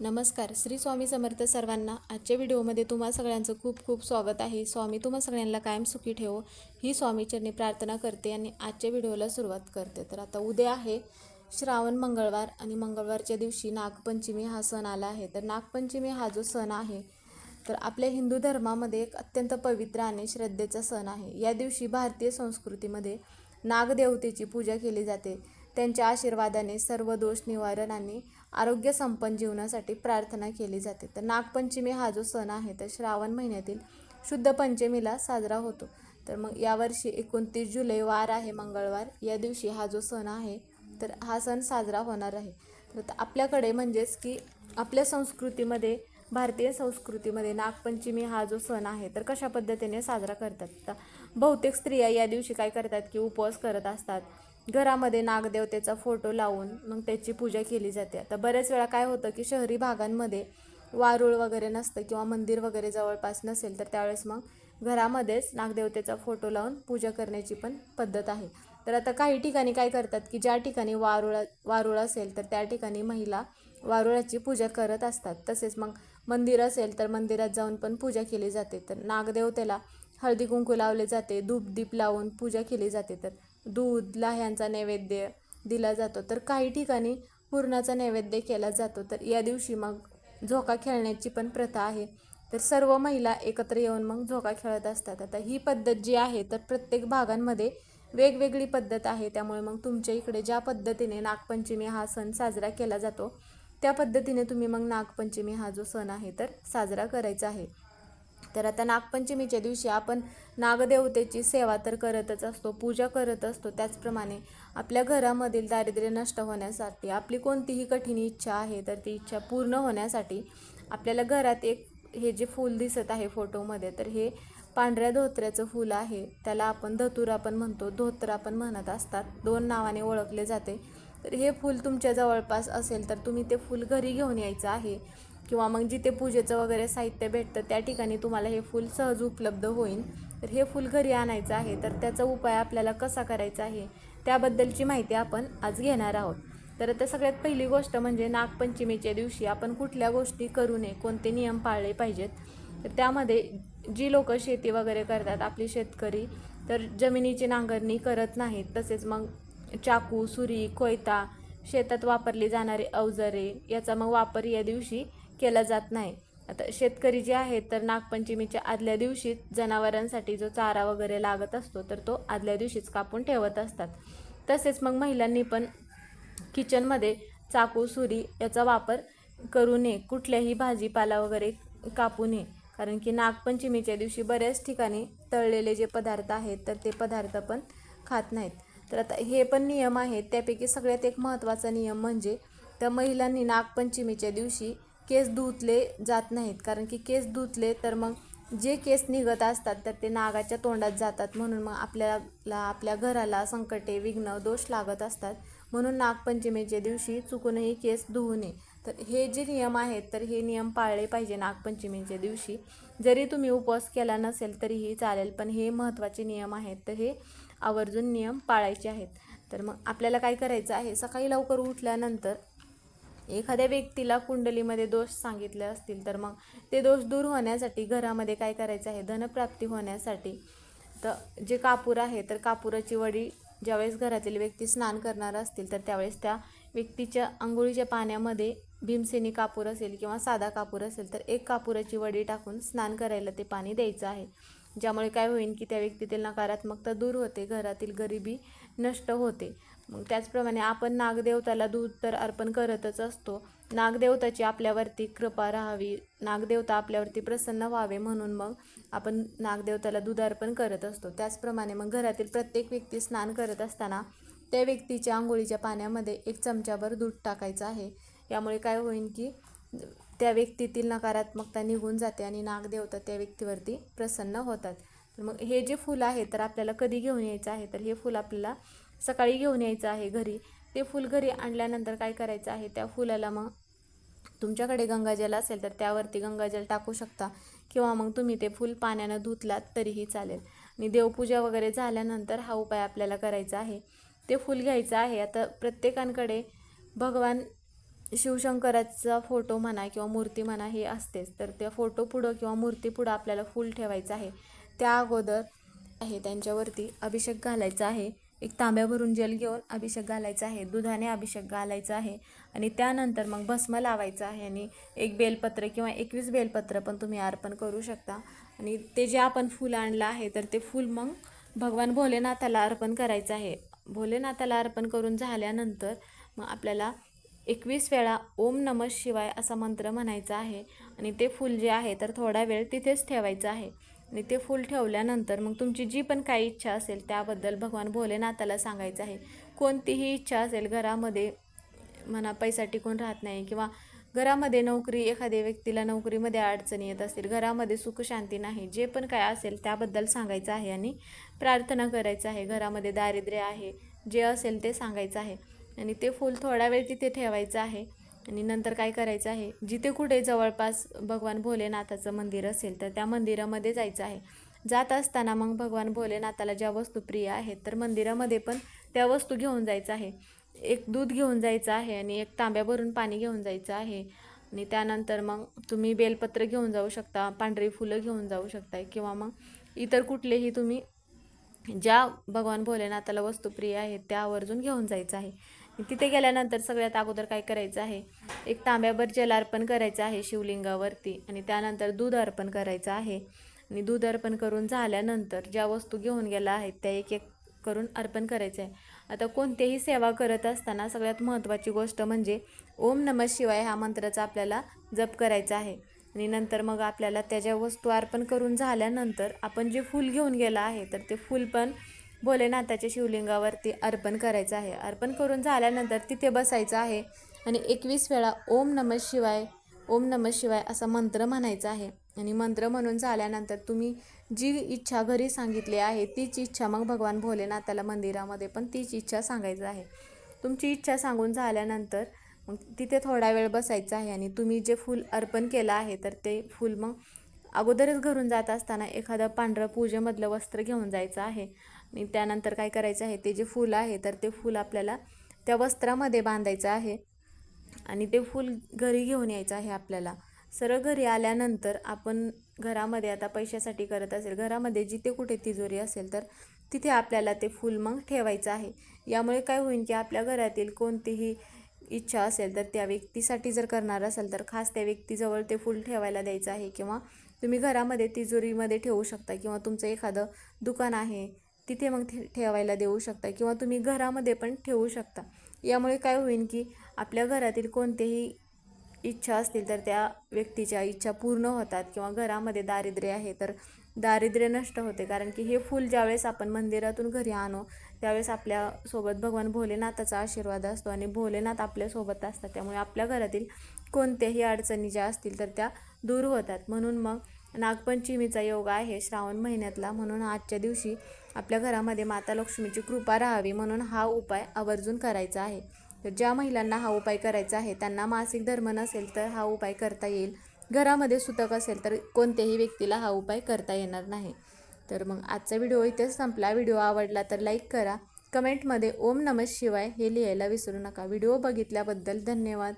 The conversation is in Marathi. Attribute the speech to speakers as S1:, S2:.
S1: नमस्कार श्री स्वामी समर्थ सर्वांना आजच्या व्हिडिओमध्ये तुम्हा सगळ्यांचं खूप खूप स्वागत आहे. स्वामी तुम्हा सगळ्यांना कायम सुखी ठेवो ही स्वामीचरणी प्रार्थना करते आणि आजच्या व्हिडिओला सुरुवात करते. तर आता उद्या आहे श्रावण मंगळवार आणि मंगळवारच्या दिवशी नागपंचमी हा सण आला आहे. तर नागपंचमी हा जो सण आहे तर आपल्या हिंदू धर्मामध्ये एक अत्यंत पवित्र आणि श्रद्धेचा सण आहे. या दिवशी भारतीय संस्कृतीमध्ये नागदेवतेची पूजा केली जाते. त्यांच्या आशीर्वादाने सर्व दोष निवारण आणि आरोग्य संपन्न जीवनासाठी प्रार्थना केली जाते. तर नागपंचमी हा जो सण आहे तर श्रावण महिन्यातील शुद्ध पंचमीला साजरा होतो. तर मग यावर्षी एकोणतीस जुलै वार आहे मंगळवार. या दिवशी हा जो सण आहे तर हा सण साजरा होणार आहे. तर आपल्याकडे म्हणजेच की आपल्या संस्कृतीमध्ये भारतीय संस्कृतीमध्ये नागपंचमी हा जो सण आहे तर कशा पद्धतीने साजरा करतात? तर बहुतेक स्त्रिया या दिवशी काय करतात की उपवास करत असतात. घरामध्ये नागदेवतेचा फोटो लावून मग त्याची पूजा केली जाते. आता बऱ्याच वेळा काय होतं की शहरी भागांमध्ये वारूळ वगैरे नसतं किंवा मंदिर वगैरे जवळपास नसेल तर त्यावेळेस मग घरामध्येच नागदेवतेचा फोटो लावून पूजा करण्याची पण पद्धत आहे. तर आता काही ठिकाणी काय करतात की ज्या ठिकाणी वारुळा वारुळ असेल तर त्या ठिकाणी महिला वारुळाची पूजा करत असतात. तसेच मग मंदिर असेल तर मंदिरात जाऊन पण पूजा केली जाते. तर नागदेवतेला हळदी कुंकू लावले जाते धूप दीप लावून पूजा केली जाते. तर दूध लाह्यांचा नैवेद्य दिला जातो. तर काही ठिकाणी पुरणाचा नैवेद्य केला जातो. तर या दिवशी मग झोका खेळण्याची पण प्रथा आहे. तर सर्व महिला एकत्र येऊन मग झोका खेळत असतात. आता ही पद्धत जी आहे तर प्रत्येक भागांमध्ये वेगवेगळी पद्धत आहे. त्यामुळे मग तुमच्या इकडे ज्या पद्धतीने नागपंचमी हा सण साजरा केला जातो त्या पद्धतीने तुम्ही मग नागपंचमी हा जो सण आहे तर साजरा करायचा आहे. तर आता नागपंचमीच्या दिवशी आपण नागदेवतेची सेवा तर करतच असतो पूजा करत असतो. त्याचप्रमाणे आपल्या घरामधील दारिद्र्य नष्ट होण्यासाठी आपली कोणतीही कठीण इच्छा आहे तर ती इच्छा पूर्ण होण्यासाठी आपल्याला घरात एक हे जे फूल दिसत आहे फोटोमध्ये तर हे पांढऱ्या धोत्र्याचं फूल आहे. त्याला आपण धतुरा पण म्हणतो धोत्रा पण म्हणत असतात. दोन नावाने ओळखले जाते. तर हे फूल तुमच्या जवळपास असेल तर तुम्ही ते फूल घरी घेऊन यायचं आहे. किंवा मग जिथे पूजेचं वगैरे साहित्य भेटतं त्या ठिकाणी तुम्हाला हे फूल सहज उपलब्ध होईल. तर हे फूल घरी आणायचं आहे तर त्याचा उपाय आपल्याला कसा करायचा आहे त्याबद्दलची माहिती आपण आज घेणार आहोत. तर आता सगळ्यात पहिली गोष्ट म्हणजे नागपंचमीच्या दिवशी आपण कुठल्या गोष्टी करू नये कोणते नियम पाळले पाहिजेत. तर त्यामध्ये जी लोक शेती वगैरे करतात आपली शेतकरी तर जमिनीची नांगरणी करत नाहीत तसेच मग चाकू सुरी कोयता शेतात वापरली जाणारी अवजारे याचा मग वापर या दिवशी केला जात नाही. आता शेतकरी जे आहेत तर नागपंचमीच्या आदल्या दिवशीच जनावरांसाठी जो चारा वगैरे लागत असतो तर तो आदल्या दिवशीच कापून ठेवत असतात. तसेच मग महिलांनी पण किचनमध्ये चाकू सुरी याचा वापर करू नये. कुठल्याही भाजीपाला वगैरे कापू नये. कारण की नागपंचमीच्या दिवशी बऱ्याच ठिकाणी तळलेले जे पदार्थ आहेत तर ते पदार्थ पण खात नाहीत. तर आता हे पण नियम आहेत. त्यापैकी सगळ्यात एक महत्त्वाचा नियम म्हणजे त्या महिलांनी नागपंचमीच्या दिवशी केस धुतले जात नाहीत. कारण की केस धुतले तर मग जे केस निघत असतात तर ते नागाच्या तोंडात जातात. म्हणून मग आपल्याला आपल्या घराला संकटे विघ्न दोष लागत असतात. म्हणून नागपंचमीच्या दिवशी चुकूनही केस धुवू नये. तर हे जे नियम आहेत तर हे नियम पाळले पाहिजे नागपंचमीच्या दिवशी. जरी तुम्ही उपवास केला नसेल तरीही चालेल. पण हे महत्त्वाचे नियम आहेत. तर हे आवर्जून नियम पाळायचे आहेत. तर मग आपल्याला काय करायचं आहे? सकाळी लवकर उठल्यानंतर एखाद्या व्यक्तीला कुंडलीमध्ये दोष सांगितले असतील तर मग ते दोष दूर होण्यासाठी घरामध्ये काय करायचं आहे? धनप्राप्ती होण्यासाठी. तर जे कापूर आहे तर कापुराची वडी ज्यावेळेस घरातील व्यक्ती स्नान करणार असतील तर त्यावेळेस त्या व्यक्तीच्या आंघोळीच्या पाण्यामध्ये भीमसेनी कापूर असेल किंवा साधा कापूर असेल तर एक कापुराची वडी टाकून स्नान करायला ते पाणी द्यायचं आहे. ज्यामुळे काय होईल की त्या व्यक्तीतील नकारात्मकता दूर होते घरातील गरिबी नष्ट होते. मग त्याचप्रमाणे आपण नागदेवताला दूध तर अर्पण करतच असतो. नागदेवताची आपल्यावरती कृपा राहावी नागदेवता आपल्यावरती प्रसन्न व्हावे म्हणून मग आपण नागदेवताला दूध अर्पण करत असतो. त्याचप्रमाणे मग घरातील प्रत्येक व्यक्ती स्नान करत असताना त्या व्यक्तीच्या आंघोळीच्या पाण्यामध्ये एक चमच्याभर दूध टाकायचं आहे. यामुळे काय होईल की त्या व्यक्तीतील नकारात्मकता निघून जाते आणि नागदेवता त्या व्यक्तीवरती प्रसन्न होतात. तर मग हे जे फुलं आहे तर आपल्याला कधी घेऊन यायचं आहे? तर हे फुल आपल्याला सकाळी घेऊन यायचं आहे घरी. ते फूल घरी आणल्यानंतर काय करायचं आहे? त्या फुलाला मग तुमच्याकडे गंगाजल असेल तर त्यावरती गंगाजल टाकू शकता. किंवा मग तुम्ही ते फूल पाण्यानं धुतलात तरीही चालेल. आणि देवपूजा वगैरे झाल्यानंतर हा उपाय आपल्याला करायचा आहे. ते फूल घ्यायचं आहे. आता प्रत्येकांकडे भगवान शिवशंकराचा फोटो म्हणा किंवा मूर्ती म्हणा हे असतेच. तर त्या फोटो पुढं किंवा मूर्ती पुढं आपल्याला फूल ठेवायचं आहे. त्या अगोदर आहे त्यांच्यावरती अभिषेक घालायचा आहे. एक तांब्या भरून जल घेऊन अभिषेक घालायचा आहे. दुधाने अभिषेक घालायचा आहे आणि त्यानंतर मग भस्म लावायचं आहे आणि एक बेलपत्र किंवा एकवीस बेलपत्र पण तुम्ही अर्पण करू शकता. आणि ते जे आपण फूल आणलं आहे तर ते फूल मग भगवान भोलेनाथाला अर्पण करायचं आहे. भोलेनाथाला अर्पण करून झाल्यानंतर मग आपल्याला एकवीस वेळा ओम नम शिवाय असा मंत्र म्हणायचा आहे. आणि ते फूल जे आहे तर थोडा वेळ तिथेच ठेवायचं आहे. आणि ते फूल ठेवल्यानंतर मग तुमची जी पण काही इच्छा असेल त्याबद्दल भगवान भोलेनाथाला सांगायचं आहे. कोणतीही इच्छा असेल घरामध्ये म्हणा पैसा टिकून राहत नाही किंवा घरामध्ये नोकरी एखाद्या व्यक्तीला नोकरीमध्ये अडचणी येत असतील घरामध्ये सुखशांती नाही जे पण काय असेल त्याबद्दल सांगायचं आहे आणि प्रार्थना करायचं आहे. घरामध्ये दारिद्र्य आहे जे असेल ते सांगायचं आहे. आणि ते फूल थोडा वेळ तिथे ठेवायचं आहे. आणि नंतर काय करायचं आहे? जिथे कुठे जवळपास भगवान भोलेनाथाचं मंदिर असेल तर त्या मंदिरामध्ये जायचं आहे. जात असताना मग भगवान भोलेनाथाला ज्या वस्तू प्रिय आहेत तर मंदिरामध्ये पण त्या वस्तू घेऊन जायचं आहे. एक दूध घेऊन जायचं आहे आणि एक तांब्या भरून पाणी घेऊन जायचं आहे. आणि त्यानंतर मग तुम्ही बेलपत्र घेऊन जाऊ शकता पांढरी फुलं घेऊन जाऊ शकता किंवा मग इतर कुठलेही तुम्ही ज्या भगवान भोलेनाथाला वस्तू प्रिय आहेत त्या आवर्जून घेऊन जायचं आहे. तिथे गेल्यानंतर सगळ्यात अगोदर काय करायचं आहे? एक तांब्याभर जल अर्पण करायचं आहे शिवलिंगावरती आणि त्यानंतर दूध अर्पण करायचं आहे. आणि दूध अर्पण करून झाल्यानंतर ज्या वस्तू घेऊन गेल्या आहेत त्या एक एक करून अर्पण करायचं आहे. आता कोणतेही सेवा करत असताना सगळ्यात महत्त्वाची गोष्ट म्हणजे ओम नम शिवाय हा मंत्राचा आपल्याला जप करायचा आहे. आणि नंतर मग आपल्याला त्याच्या वस्तू अर्पण करून झाल्यानंतर आपण जे फूल घेऊन गेलं आहे तर ते फूल पण भोलेनाथाच्या शिवलिंगावरती अर्पण करायचं आहे. अर्पण करून झाल्यानंतर तिथे बसायचं आहे आणि एकवीस वेळा ओम नम शिवाय ओम नम शिवाय असा मंत्र म्हणायचा आहे. आणि मंत्र म्हणून झाल्यानंतर तुम्ही जी इच्छा घरी सांगितली आहे तीच इच्छा मग भगवान भोलेनाथाला मंदिरामध्ये पण तीच इच्छा सांगायचं आहे. तुमची इच्छा सांगून झाल्यानंतर मग तिथे थोडा वेळ बसायचं आहे आणि तुम्ही जे फूल अर्पण केलं आहे तर ते फूल मग अगोदरच घरून जात असताना एखादं पांढरं पूजेमधलं वस्त्र घेऊन जायचं आहे. आणि त्यानंतर काय करायचं आहे ते जे फूल आहे तर ते फूल आपल्याला त्या वस्त्रामध्ये बांधायचं आहे. आणि ते फूल घरी घेऊन यायचं आहे आपल्याला. सरळ घरी आल्यानंतर आपण घरामध्ये आता पैशासाठी करत असेल घरामध्ये जिथे कुठे तिजोरी असेल तर तिथे आपल्याला ते फूल मग ठेवायचं आहे. यामुळे काय होईल की आपल्या घरातील कोणतीही इच्छा असेल तर त्या व्यक्तीसाठी जर करणार असेल तर खास त्या व्यक्तीजवळ ते फूल ठेवायला द्यायचं आहे. किंवा तुम्ही घरामध्ये तिजोरीमध्ये ठेवू शकता किंवा तुमचं एखादं दुकान आहे तिथे मग ठे ठेवायला देऊ शकता किंवा तुम्ही घरामध्ये पण ठेवू शकता. यामुळे काय होईल की आपल्या घरातील कोणतेही इच्छा असतील तर त्या व्यक्तीच्या इच्छा पूर्ण होतात किंवा घरामध्ये दारिद्र्य आहे तर दारिद्र्य नष्ट होते. कारण की हे फूल ज्यावेळेस आपण मंदिरातून घरी आणू त्यावेळेस आपल्यासोबत भगवान भोलेनाथाचा आशीर्वाद असतो आणि भोलेनाथ आपल्यासोबत असतात. त्यामुळे आपल्या घरातील कोणत्याही अडचणी ज्या असतील तर त्या दूर होतात. म्हणून मग नागपंचमीचा योग आहे श्रावण महिन्यातला. म्हणून आजच्या दिवशी आपल्या घरामध्ये माता लक्ष्मीची कृपा राहावी म्हणून हा उपाय आवर्जून करायचा आहे. तर ज्या महिलांना हा उपाय करायचा आहे त्यांना मासिक धर्म नसेल तर हा उपाय करता येईल. घरामध्ये सुतक असेल तर कोणत्याही व्यक्तीला हा उपाय करता येणार नाही. तर मग आजचा व्हिडिओ इथेच संपला. व्हिडिओ आवडला तर लाईक करा. कमेंटमध्ये ओम नमः शिवाय हे लिहायला विसरू नका. व्हिडिओ बघितल्याबद्दल धन्यवाद.